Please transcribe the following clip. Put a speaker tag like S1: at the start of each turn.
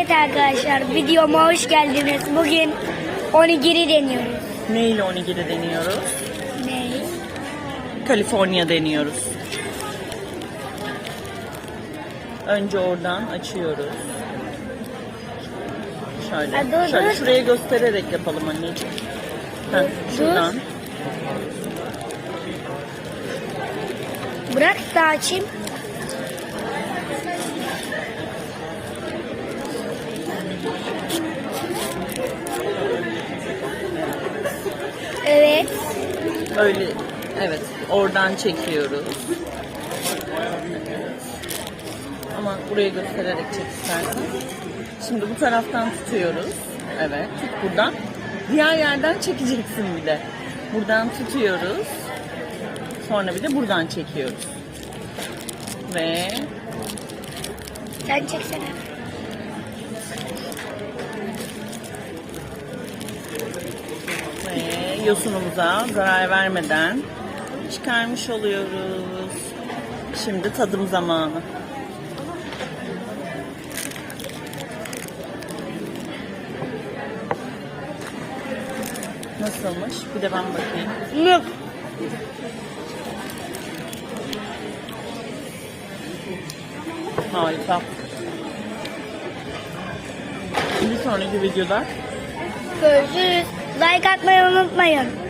S1: Evet arkadaşlar videoma hoş geldiniz. Bugün onigiri deniyoruz.
S2: Neyle onigiri deniyoruz?
S1: Ne?
S2: Kaliforniya deniyoruz. Önce oradan açıyoruz. Şöyle.
S1: Ha, dur,
S2: Şöyle
S1: dur.
S2: şuraya göstererek yapalım anneciğim. Heh, şuradan.
S1: Bırak da açayım. Evet.
S2: Öyle. Evet. Oradan çekiyoruz. Ama buraya göstererek çek istersen. Şimdi bu taraftan tutuyoruz. Evet. Tut buradan. Diğer yerden çekeceksin bir de. Buradan tutuyoruz. Sonra bir de buradan çekiyoruz. Ve
S1: Sen çeksene.
S2: Ve yosunumuza zarar vermeden çıkarmış oluyoruz. Şimdi tadım zamanı. Nasılmış? Bir de ben bakayım.
S1: Yok.
S2: Harika. Bir sonraki videoda
S1: Görüşürüz. Like at mayroon at.